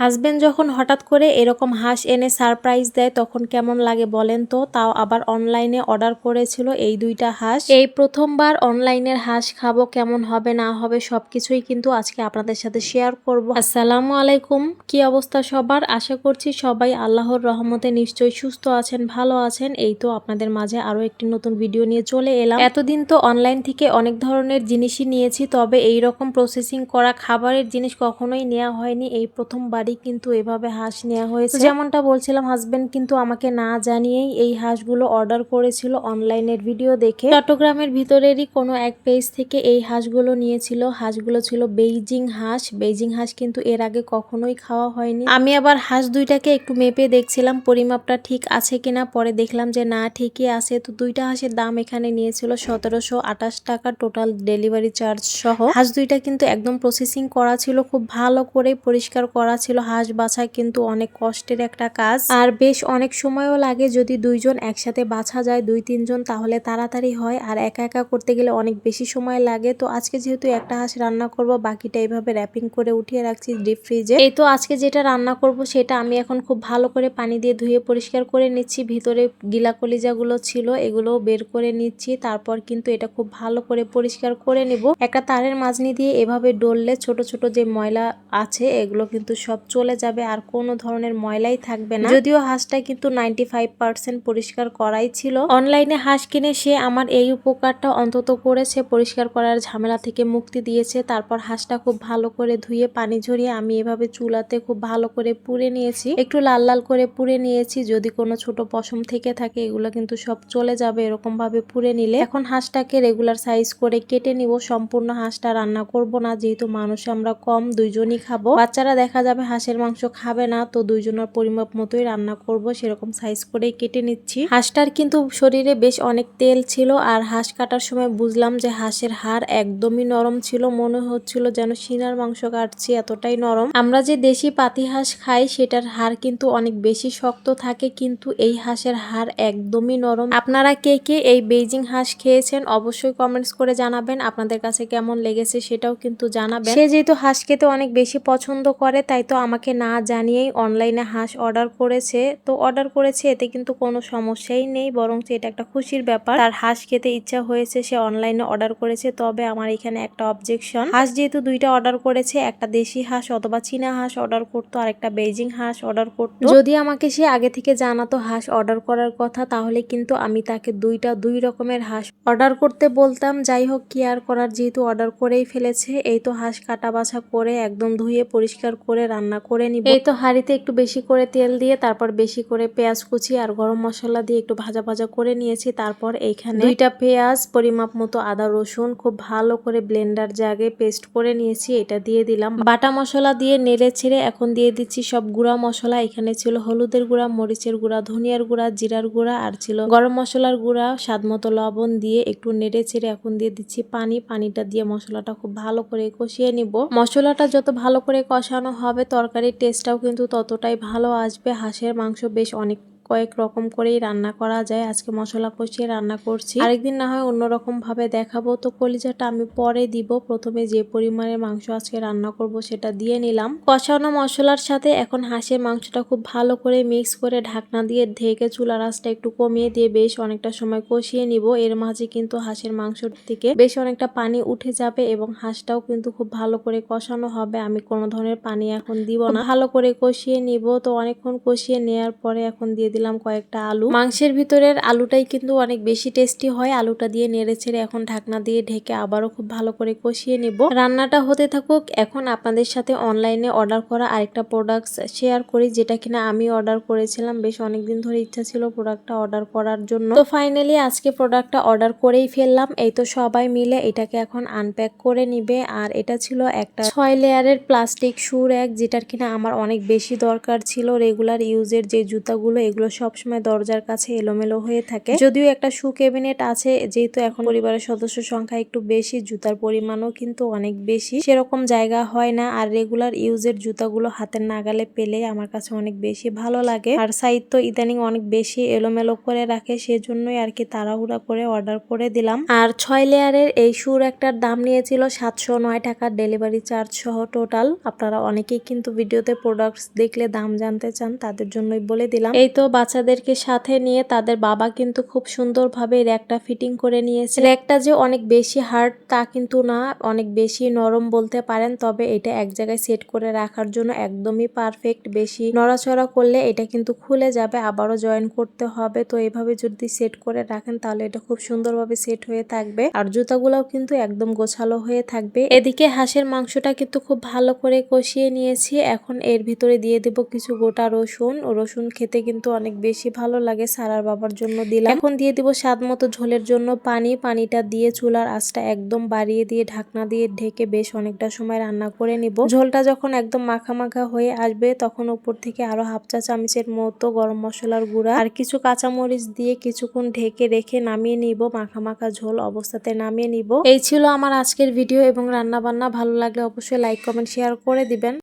Husband যখন হঠাৎ করে এরকম হাঁস এনে সারপ্রাইজ দেয়, তখন কেমন লাগে বলেন তো? তাও আবার অনলাইনে অর্ডার করেছিল এই দুইটা হাঁস। এই প্রথমবার অনলাইনের হাঁস খাব, কেমন হবে না হবে সবকিছুই কিন্তু আজকে আপনাদের সাথে শেয়ার করব। আসসালামু আলাইকুম। কি অবস্থা সবার? আশা করছি সবাই আল্লাহর রহমতে নিশ্চয়ই সুস্থ আছেন, ভালো আছেন। এই তো আপনাদের মাঝে আরও একটি নতুন ভিডিও নিয়ে চলে এলাম। এতদিন তো অনলাইন থেকে অনেক ধরনের জিনিসই নিয়েছি, তবে এই রকম প্রসেসিং করা খাবারের জিনিস কখনোই নেওয়া হয়নি। এই প্রথমবারই কিন্তু এভাবে হাঁস নেওয়া হয়েছে। যেমনটা বলছিলাম হাজবেন্ড কিন্তু আমাকে না জানিয়েই এই হাঁসগুলো অর্ডার করেছিল অনলাইনের ভিডিও দেখে। চট্টগ্রামের ভিতরেরই কোনো এক পেজ থেকে এই হাঁসগুলো নিয়েছিল। হাঁসগুলো ছিল বেইজিং হাঁস। বেইজিং হাঁস কিন্তু এর আগে কখনোই খাওয়া হয়নি। আমি আবার হাঁস দুইটাকে একটু মেপে দেখছিলাম পরিমাপটা ঠিক আছে কিনা? পরে দেখলাম যে না ঠিকই আছে। তো দুইটা হাঁসের দাম এখানে নিয়েছিল সতেরোশো আঠাশ টাকা টোটাল ডেলিভারি চার্জ সহ। হাঁস দুইটা কিন্তু একদম প্রসেসিং করা ছিল খুব ভালো করে পরিষ্কার করা ছিল। হাঁস বাছা কিন্তু অনেক কষ্টের একটা কাজ। আর বেশ অনেক সময়ও লাগে যদি দুইজন একসাথে বাছা যায়, দুই, তিনজন তাহলে তাড়াতাড়ি হয়। আর একা একা করতে গেলে অনেক বেশি সময় লাগে। তো আজকে যেহেতু একটা হাঁস রান্না করব, বাকিটা এইভাবে র্যাপিং করে উঠিয়ে রাখছি ডিপ ফ্রিজে এই তো আজকে যেটা রান্না করব সেটা আমি এখন খুব ভালো করে পানি দিয়ে ধুয়ে পরিষ্কার করে নিচ্ছি। ভিতরে গিলা কলিজাগুলো ছিল এগুলো বের করে নিচ্ছি। তারপর কিন্তু এটা খুব ভালো করে পরিষ্কার করে নেব। একটা তারের মাজনি দিয়ে এভাবে ডললে ছোট ছোট যে ময়লা আছে, এগুলো কিন্তু সব চলে যাবে আর কোনো ধরনের ময়লাই থাকবে না। যদিও হাঁসটা কিন্তু নাইনটি ফাইভ পার্সেন্ট পরিষ্কার করাই ছিল। অনলাইনে হাঁস কিনে সে আমার এই উপকারটা অন্তত করেছে, পরিষ্কার করার ঝামেলা থেকে মুক্তি দিয়েছে। তারপর হাঁসটা খুব ভালো করে ধুয়ে, পানি ঝরিয়ে আমি এভাবে চুলাতে খুব ভালো করে পুড়ে নিয়েছি। একটু লাল লাল করে পুড়ে নিয়েছি, যদি কোনো ছোট পশম থেকে থাকে এগুলো কিন্তু সব চলে যাবে এরকম ভাবে পুড়ে নিলে। এখন হাঁসটাকে রেগুলার সাইজ করে কেটে নিব। সম্পূর্ণ হাঁসটা রান্না করব না, যেহেতু মানুষ আমরা কম, দুইজনই খাব। বাচ্চারা দেখা যাবে হাঁসের মাংস খাবে না, তো দুইজনের পরিমাপ মতোই রান্না করব, সেরকম সাইজ করেই কেটে নিচ্ছি। হাঁসটার কিন্তু শরীরে বেশ অনেক তেল ছিল, আর হাঁস কাটার সময় বুঝলাম যে হাঁসের হাড় একদমই নরম ছিল, মনে হচ্ছিল যেন সিনার মাংস কাটছি, এতটাই নরম। আমরা যে দেশি পাতি হাঁস খাই, সেটার হাড় কিন্তু অনেক বেশি শক্ত থাকে, কিন্তু এই হাঁসের হাড় একদমই নরম। আপনারা কে কে এই বেইজিং হাঁস খেয়েছেন, অবশ্যই কমেন্টস করে জানাবেন, আপনাদের কাছে কেমন লেগেছে সেটাও কিন্তু জানাবেন। সে যেহেতু হাঁস খেতে অনেক বেশি পছন্দ করে, তাই তো আমাকে না জানিয়েই অনলাইনে হাঁস অর্ডার করেছে। তো অর্ডার করেছে, এতে কিন্তু কোনো সমস্যাই নেই বরং এটা একটা খুশির ব্যাপার। তার হাঁস খেতে ইচ্ছা হয়েছে, সে অনলাইনে অর্ডার করেছে, তবে আমার এখানে একটা অবজেকশন হাঁস যেহেতু দুইটা অর্ডার করেছে, একটা দেশি হাঁস অথবা চীনা হাঁস অর্ডার করতো, আর একটা বেজিং হাঁস অর্ডার করতো। যদি আমাকে সে আগে থেকে জানাতো হাঁস অর্ডার করার কথা, তাহলে কিন্তু আমি তাকে দুইটা, দুই রকমের হাঁস অর্ডার করতে বলতাম। যাই হোক, কি আর করার, যেহেতু অর্ডার করেই ফেলেছে, এই তো হাঁস কাটা বাছা করে একদম ধুয়ে পরিষ্কার করে রান্না করে নিব। এই তো হাঁড়িতে একটু বেশি করে তেল দিয়ে তারপর বেশি করে পেঁয়াজ কুচি আর গরম মশলা দিয়ে একটু ভাজা ভাজা করে নিয়েছি। তারপর এইখানে দুইটা পেঁয়াজ পরিমাপ মতো আদা রসুন খুব ভালো করে ব্লেন্ডার জাগে পেস্ট করে নিয়েছি এটা দিয়ে দিলাম। বাটা মশলা দিয়ে নেড়ে ছেড়ে এখন দিয়ে দিচ্ছি সব গুঁড়া মশলা। এখানে ছিল হলুদের গুঁড়া মরিচের গুঁড়া ধনিয়ার গুঁড়া জিরার গুঁড়া আর ছিল গরম মশলার গুঁড়া। স্বাদ মতো লবণ দিয়ে একটু নেড়ে ছেড়ে এখন দিয়ে দিচ্ছি পানি। পানিটা দিয়ে মশলাটা খুব ভালো করে কষিয়ে নিব। মশলাটা যত ভালো করে কষানো হবে তরকারির টেস্টটাও কিন্তু ততটাই ভালো আসবে। হাঁসের মাংস বেশ অনেক কয়েক রকম করেই রান্না করা যায়। আজকে মশলা কষিয়ে রান্না করছি। আরেকদিন না হয় অন্যরকম ভাবে দেখাবো। তো কলিজাটা আমি পরে দিব। প্রথমে যে পরিমাণে মাংস আজকে রান্না করব সেটা দিয়ে নিলাম। কষানো মশলার সাথে এখন হাঁসের মাংসটা খুব ভালো করে মিক্স করে ঢাকনা দিয়ে ঢেকে চুলা রাসটা একটু কমিয়ে দিয়ে বেশ অনেকটা সময় কষিয়ে নিব। এর মাঝে কিন্তু হাঁসের মাংসর থেকে বেশ অনেকটা পানি উঠে যাবে এবং হাঁসটাও কিন্তু খুব ভালো করে কষানো হবে। আমি কোনো ধরনের পানি এখন দিব না। ভালো করে কষিয়ে নিব। তো অনেকক্ষণ কষিয়ে নেওয়ার পরে এখন দিয়ে কয়েকটা আলু। মাংসের ভিতরের আলুটাই কিন্তু অনেক বেশি টেস্টি হয়। আলুটা দিয়ে নেড়ে ছেড়ে এখন ঢাকনা দিয়ে ঢেকে আবারও খুব ভালো করে কষিয়ে নিব। রান্নাটা হতে থাকুক, এখন আপনাদের সাথে অনলাইনে অর্ডার করা আরেকটা প্রোডাক্ট শেয়ার করি, যেটা কিনা আমি অর্ডার করেছিলাম। বেশ অনেকদিন ধরে ইচ্ছা ছিল প্রোডাক্টটা অর্ডার করার জন্য। তো ফাইনালি আজকে প্রোডাক্টটা অর্ডার করেই ফেললাম। এই তো সবাই মিলে এটাকে এখন আনপ্যাক করে নিবে। আর এটা ছিল একটা ছয় লেয়ারের প্লাস্টিক শু এক যেটার কিনা আমার অনেক বেশি দরকার ছিল। রেগুলার ইউজের যে জুতাগুলো, এগুলো সবসময় দরজার কাছে এলোমেলো হয়ে থাকে। যদিও একটা শু ক্যাবিনেট আছে, যেহেতু এখন পরিবারের সদস্য সংখ্যা একটু বেশি, জুতার পরিমাণও কিন্তু অনেক বেশি। সেরকম জায়গা হয় না, আর রেগুলার ইউজের জুতাগুলো হাতের নাগালে পেলে আমার কাছে অনেক বেশি ভালো লাগে। আর সাইড তো ইদানিং অনেক বেশি এলোমেলো করে রাখে, সেজন্যই আর কি তাড়াহুড়া করে অর্ডার করে দিলাম। আর ছয় লেয়ারের এই শুর একটার দাম নিয়েছিল সাতশো নয় টাকা, ডেলিভারি চার্জ সহ টোটাল। আপনারা অনেকেই কিন্তু ভিডিওতে প্রোডাক্টস দেখলে দাম জানতে চান, তাদের জন্যই বলে দিলাম। এই তো বাচ্চাদেরকে সাথে নিয়ে তাদের বাবা কিন্তু খুব সুন্দরভাবে র্যাকটা ফিটিং করে নিয়েছে। র্যাকটা যে অনেক বেশি হার্ড তা কিন্তু না, অনেক বেশি নরম বলতে পারেন, তবে এটা এক জায়গায় সেট করে রাখার জন্য একদমই পারফেক্ট বেশি নড়াচড়া করলে এটা কিন্তু খুলে যাবে, আবারও জয়েন করতে হবে। তো এভাবে যদি সেট করে রাখেন, তাহলে এটা খুব সুন্দরভাবে সেট হয়ে থাকবে। আর জুতাগুলোও কিন্তু একদম গোছালো হয়ে থাকবে। এদিকে হাঁসের মাংসটা কিন্তু খুব ভালো করে কষিয়ে নিয়েছি। এখন এর ভিতরে দিয়ে দেব কিছু গোটা রসুন। রসুন খেতে কিন্তু অনেক বেশি ভালো লাগে সারার বাবার জন্য দিলাম। এখন দিয়ে দিব স্বাদ মতো ঝোলের জন্য পানি। পানিটা দিয়ে চুলার আঁচটা একদম বাড়িয়ে দিয়ে ঢাকনা দিয়ে ঢেকে বেশ অনেকটা সময় রান্না করে নিব। ঝোলটা যখন একদম মাখা মাখা হয়ে আসবে, তখন উপর থেকে আরও হাফ চা চামচের মতো গরম মশলার গুঁড়া আর কিছু কাঁচামরিচ দিয়ে কিছুক্ষণ ঢেকে রেখে নামিয়ে নিব। মাখা মাখা ঝোল অবস্থাতে নামিয়ে নিব। এই ছিল আমার আজকের ভিডিও এবং রান্না বান্না ভালো লাগলে অবশ্যই লাইক কমেন্ট শেয়ার করে দিবেন।